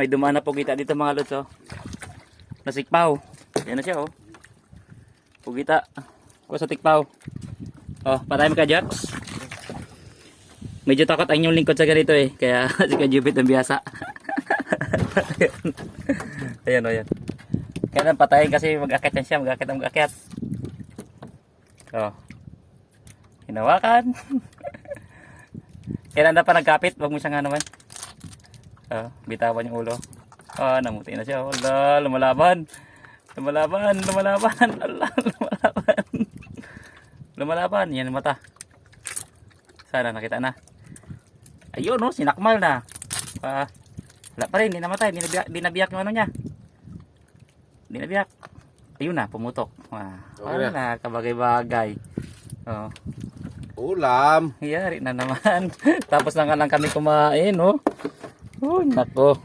May dumaan na pugita dito mga lods oh. Nasikpaw. Yan na siya oh. Pugita. O sa tikpaw. Oh, patay ka Jax. Medyo takot ang inyong lingkod sa ganito eh. Kaya si Kajupit ang biyasa. ayan o, ayan. Kaya nang patayin kasi mag-akit yan siya. Mag-akit ang mag-akit. Oh. Hinawakan. Kailan na pa nagkapit? Huwag mo siya nga naman. Oh, bitawan yung ulo. Oh, namuti na siya. Wala, lumalaban. Lumalaban, lumalaban. Ala, lumalaban. lumalaban. Yan mata. Sana nakita na. Ayun, no, sinakmal na. Ah, wala pa rin, di namatay. Di nabiyak, yung ano niya. Di nabiyak. Ayun na, pumutok. Ah, Okay wala na, kabagay-bagay. Oh, Ulam. yari na naman. Tapos na nga lang kami kumain, no? Oh, nako.